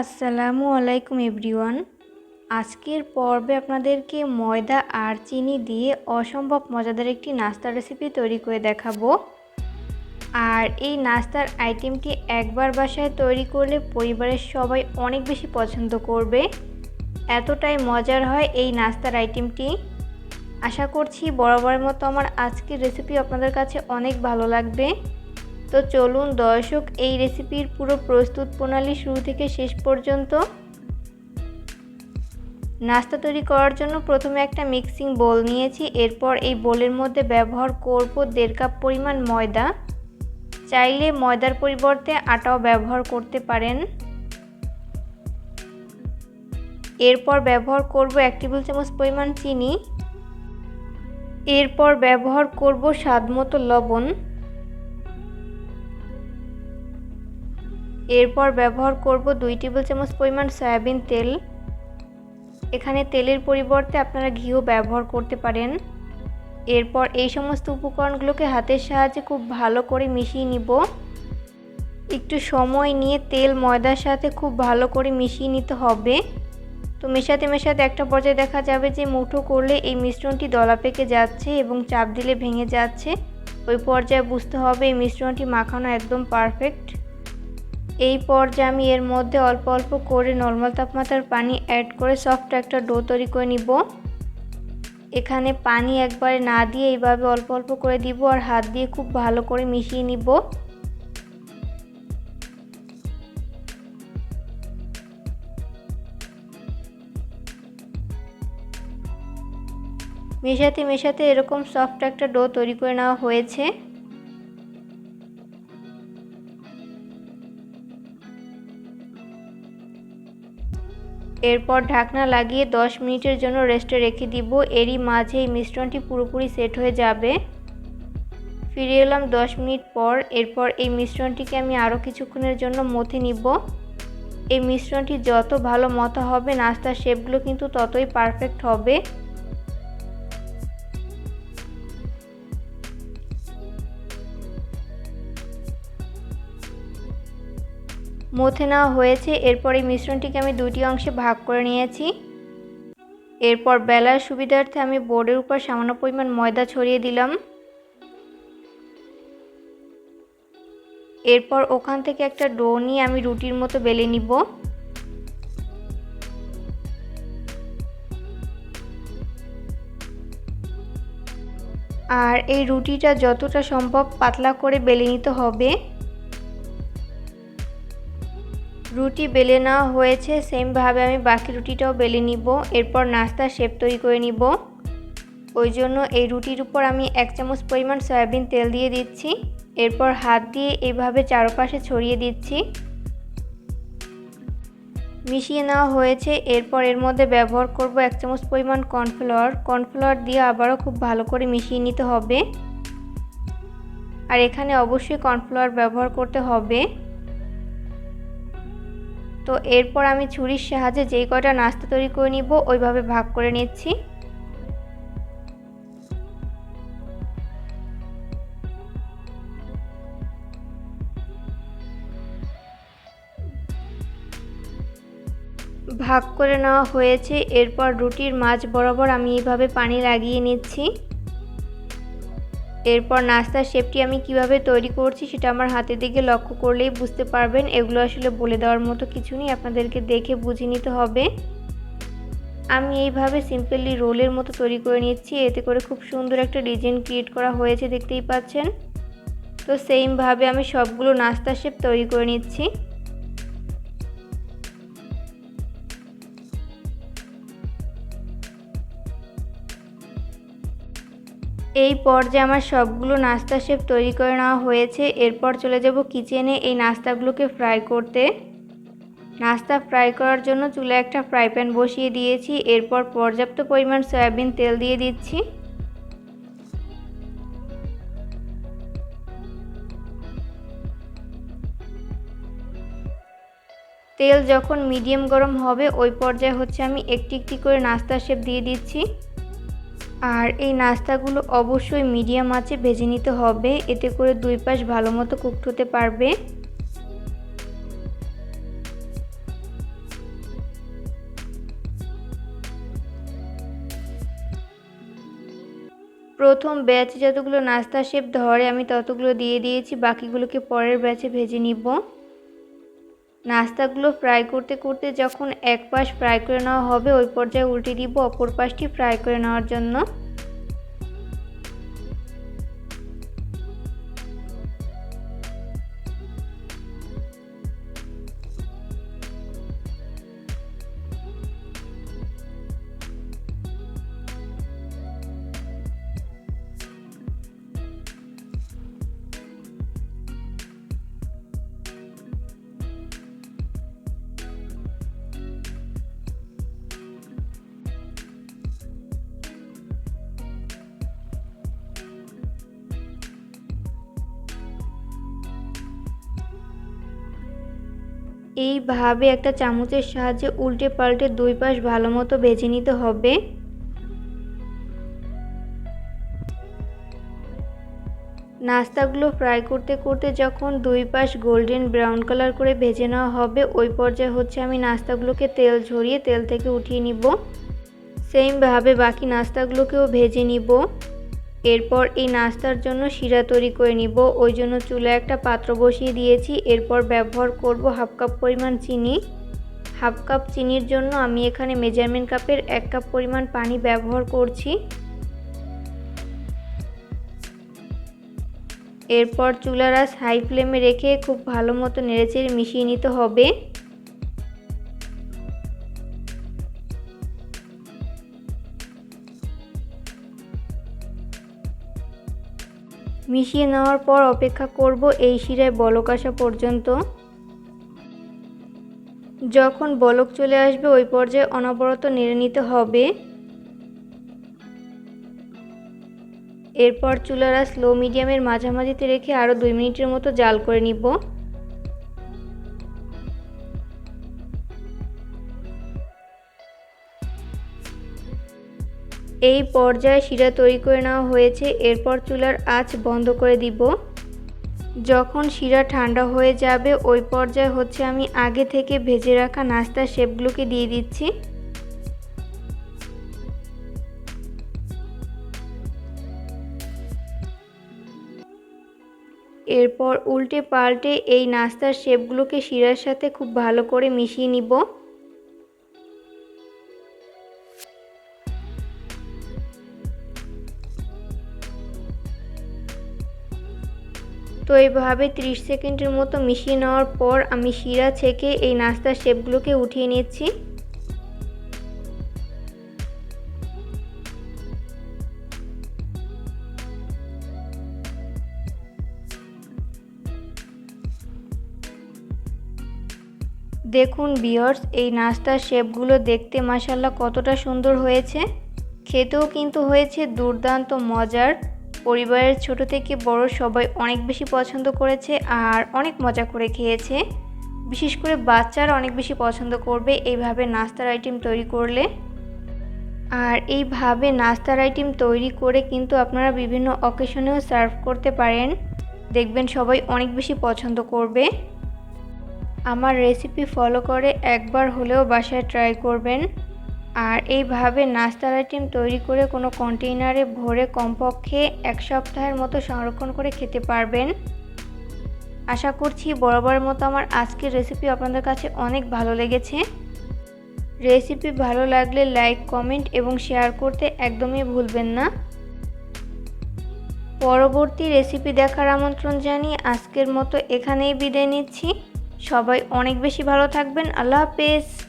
আসসালামু আলাইকুম এভরিওয়ান। আজকের পর্বে আপনাদেরকে ময়দা আর চিনি দিয়ে অসম্ভব মজাদার একটি নাস্তার রেসিপি তৈরি করে দেখাবো। আর এই নাস্তার আইটেমটি একবার বাসায় তৈরি করলে পরিবারের সবাই অনেক বেশি পছন্দ করবে। এতটাই মজার হয় এই নাস্তার আইটেমটি আশা করছি বরাবরের মতো আমার আজকের রেসিপি আপনাদের কাছে অনেক ভালো লাগবে। তো চলুন দর্শক, এই রেসিপির পুরো প্রস্তুত প্রণালী শুরু থেকে শেষ পর্যন্ত। নাস্তা তৈরি করার জন্য প্রথমে একটা মিক্সিং বোল নিয়েছি, এরপর এই বোলের মধ্যে ব্যবহার করব দেড় কাপ পরিমাণ ময়দা। চাইলে ময়দার পরিবর্তে আটাও ব্যবহার করতে পারেন। এরপর ব্যবহার করব এক টেবিল চামচ পরিমাণ চিনি। এরপর ব্যবহার করব স্বাদ মতো লবণ। এরপর ব্যবহার করব দুই টেবিল চামচ পরিমাণ সয়াবিন তেল। এখানে তেলের পরিবর্তে আপনারা ঘিও ব্যবহার করতে পারেন। এরপর এই সমস্ত উপকরণগুলোকে হাতের সাহায্যে খুব ভালো করে মিশিয়ে নিব। একটু সময় নিয়ে তেল ময়দার সাথে খুব ভালো করে মিশিয়ে নিতে হবে। তো মেশাতে মেশাতে একটা পর্যায়ে দেখা যাবে যে মুঠো করলে এই মিশ্রণটি দলা পেকে যাচ্ছে এবং চাপ দিলে ভেঙে যাচ্ছে। ওই পর্যায়ে বুঝতে হবে এই মিশ্রণটি মাখানো একদম পারফেক্ট এই পর্যায়ে আমি এর মধ্যে অল্প অল্প করে নর্মাল তাপমাত্রার পানি অ্যাড করে সফট একটা ডো তৈরি করে নিব। এখানে পানি একবারে না দিয়ে এইভাবে অল্প অল্প করে দিব আর হাত দিয়ে খুব ভালো করে মিশিয়ে নিব। মেশাতে মেশাতে এরকম সফট একটা ডো তৈরি করে নেওয়া হয়েছে। এরপর ঢাকনা লাগিয়ে 10 মিনিটের জন্য রেস্টে রেখে দিব। এরই মাঝে এই মিশ্রণটি পুরোপুরি সেট হয়ে যাবে। ফিরে এলাম 10 মিনিট পর। এরপর এই মিশ্রণটিকে আমি আরও কিছুক্ষণের জন্য মথে নিব। এই মিশ্রণটি যত ভালো মতো হবে, নাস্তার শেপগুলো কিন্তু ততই পারফেক্ট হবে। মথে নেওয়া হয়েছে। এরপর এই মিশ্রণটিকে আমি দুটি অংশে ভাগ করে নিয়েছি। এরপর বেলার সুবিধার্থে আমি বোর্ডের উপর সামান্য পরিমাণ ময়দা ছড়িয়ে দিলাম। এরপর ওখান থেকে একটা ডো নিয়ে আমি রুটির মতো বেলে নিব। আর এই রুটিটা যতটা সম্ভব পাতলা করে বেলে নিতে হবে। রুটি বেলে নেওয়া হয়েছে, সেমভাবে আমি বাকি রুটিটাও বেলে নিব। এরপর নাস্তার শেপ তৈরি করে নিব। ওই জন্য এই রুটির উপর আমি এক চামচ পরিমাণ সয়াবিন তেল দিয়ে দিচ্ছি। এরপর হাত দিয়ে এইভাবে চারপাশে ছড়িয়ে দিচ্ছি। মিশিয়ে নেওয়া হয়েছে। এরপর এর মধ্যে ব্যবহার করব এক চামচ পরিমাণ কর্নফ্লাওয়ার। কর্নফ্লাওয়ার দিয়ে আবারও খুব ভালো করে মিশিয়ে নিতে হবে। আর এখানে অবশ্যই কর্নফ্লাওয়ার ব্যবহার করতে হবে। তো এরপর আমি ছুরির সাহায্যে যেই কয়টা নাস্তা তৈরি করে নিব, ওইভাবে ভাগ করে নিচ্ছি। ভাগ করে নেওয়া হয়েছে। এরপর রুটির মাছ বরাবর আমি এইভাবে পানি লাগিয়ে নিচ্ছি। এরপর নাস্তার শেপটি আমি কীভাবে তৈরি করছি সেটা আমার হাতের দিকে লক্ষ্য করলেই বুঝতে পারবেন। এগুলো আসলে বলে দেওয়ার মতো কিছু নেই, আপনাদেরকে দেখে বুঝে নিতে হবে। আমি এইভাবে সিম্পলি রোলের মতো তৈরি করে নিচ্ছি। এতে করে খুব সুন্দর একটা ডিজাইন ক্রিয়েট করা হয়েছে, দেখতেই পাচ্ছেন। তো সেমভাবে আমি সবগুলো নাস্তার শেপ তৈরি করে নিচ্ছি। এই পর্যায়ে আমার সবগুলো নাস্তা শেপ তৈরি করে নেওয়া হয়েছে। এরপর চলে যাব কিচেনে এই নাস্তাগুলোকে ফ্রাই করতে। নাস্তা ফ্রাই করার জন্য চুলে একটা ফ্রাই প্যান বসিয়ে দিয়েছি। এরপর পর্যাপ্ত পরিমাণ সয়াবিন তেল দিয়ে দিচ্ছি। তেল যখন মিডিয়াম গরম হবে, ওই পর্যায়ে হচ্ছে আমি একটি একটি করে নাস্তা শেপ দিয়ে দিচ্ছি। আর এই নাস্তাগুলো অবশ্যই মিডিয়াম আঁচে ভেজে নিতে হবে। এতে করে দুই পাশ ভালো মতো কুকড হতে পারবে। প্রথম ব্যাচে যতগুলো নাস্তা শেপ ধরে, আমি ততগুলো দিয়ে দিয়েছি। বাকিগুলোকে পরের ব্যাচে ভেজে নিব। নাস্তাগুলো ফ্রাই করতে করতে যখন এক পাশ ফ্রাই করে নেওয়া হবে, ওই পর্যায়ে উল্টে দিব অপর পাশটি ফ্রাই করে নেওয়ার জন্য। এইভাবে একটা চামচের সাহায্যে উল্টে পাল্টে দুই পাশ ভালো মতো ভেজে নিতে হবে। নাস্তাগুলো ফ্রাই করতে করতে যখন দুই পাশ গোল্ডেন ব্রাউন কালার করে ভেজে নেওয়া হবে, ওই পর্যায়ে হচ্ছে আমি নাস্তাগুলোকে তেল ঝরিয়ে তেল থেকে উঠিয়ে নিব। সেমভাবে বাকি নাস্তাগুলোকেও ভেজে নিব। এরপর এই নাস্তার জন্য শিরা তৈরি করে নিব। ওই জন্য চুলে একটা পাত্র বসিয়ে দিয়েছি। এরপর ব্যবহার করব হাফ কাপ পরিমাণ চিনি। হাফ কাপ চিনির জন্য আমি এখানে মেজারমেন্ট কাপের এক কাপ পরিমাণ পানি ব্যবহার করছি। এরপর চুলার আস হাই ফ্লেমে রেখে খুব ভালো মতো নেড়েচেড়ে মিশিয়ে নিতে হবে। মিশিয়ে নেওয়ার পর অপেক্ষা করব এই শিরায় বলক আসা পর্যন্ত। যখন বলক চলে আসবে, ওই পর্যায়ে অনবরত নেড়ে নিতে হবে। এরপর চুলারা স্লো মিডিয়ামের মাঝামাঝিতে রেখে আরও দুই মিনিটের মতো জাল করে নিব। এই পর্যায়ে শিরা তৈরি করে নেওয়া হয়েছে। এরপর চুলার আঁচ বন্ধ করে দিব। যখন শিরা ঠান্ডা হয়ে যাবে, ওই পর্যায়ে হচ্ছে আমি আগে থেকে ভেজে রাখা নাস্তার শেপগুলোকে দিয়ে দিচ্ছি। এরপর উল্টে পাল্টে এই নাস্তার শেপগুলোকে শিরার সাথে খুব ভালো করে মিশিয়ে নিব। এইভাবে 30 সেকেন্ডের মতো মিশিয়ে নেওয়ার পর আমি শিরা ছেঁকে এই নাস্তার শেপগুলোকে উঠিয়ে নিচ্ছি। দেখুন বিয়ার্স এই নাস্তার শেপগুলো দেখতে মাসাল্লাহ কতটা সুন্দর হয়েছে। খেতেও কিন্তু হয়েছে দুর্দান্ত মজার। পরিবারের ছোট থেকে বড় সবাই অনেক বেশি পছন্দ করেছে আর অনেক মজা করে খেয়েছে। বিশেষ করে বাচ্চারা অনেক বেশি পছন্দ করবে এইভাবে নাস্তার আইটেম তৈরি করলে। আর এইভাবে নাস্তার আইটেম তৈরি করে কিন্তু আপনারা বিভিন্ন অকেশনেও সার্ভ করতে পারেন। দেখবেন সবাই অনেক বেশি পছন্দ করবে। আমার রেসিপি ফলো করে একবার হলেও বাসায় ট্রাই করবেন। আর এইভাবে নাস্তার আইটেম তৈরি করে কোনো কন্টেইনারে ভরে কমপক্ষে এক সপ্তাহের মতো সংরক্ষণ করে খেতে পারবেন। আশা করছি বরাবরের মতো আমার আজকের রেসিপি আপনাদের কাছে অনেক ভালো লেগেছে। রেসিপি ভালো লাগলে লাইক কমেন্ট এবং শেয়ার করতে একদমই ভুলবেন না। পরবর্তী রেসিপি দেখার আমন্ত্রণ জানিয়ে আজকের মতো এখানেই বিদায় নিচ্ছি। সবাই অনেক বেশি ভালো থাকবেন। আল্লাহ হাফেজ।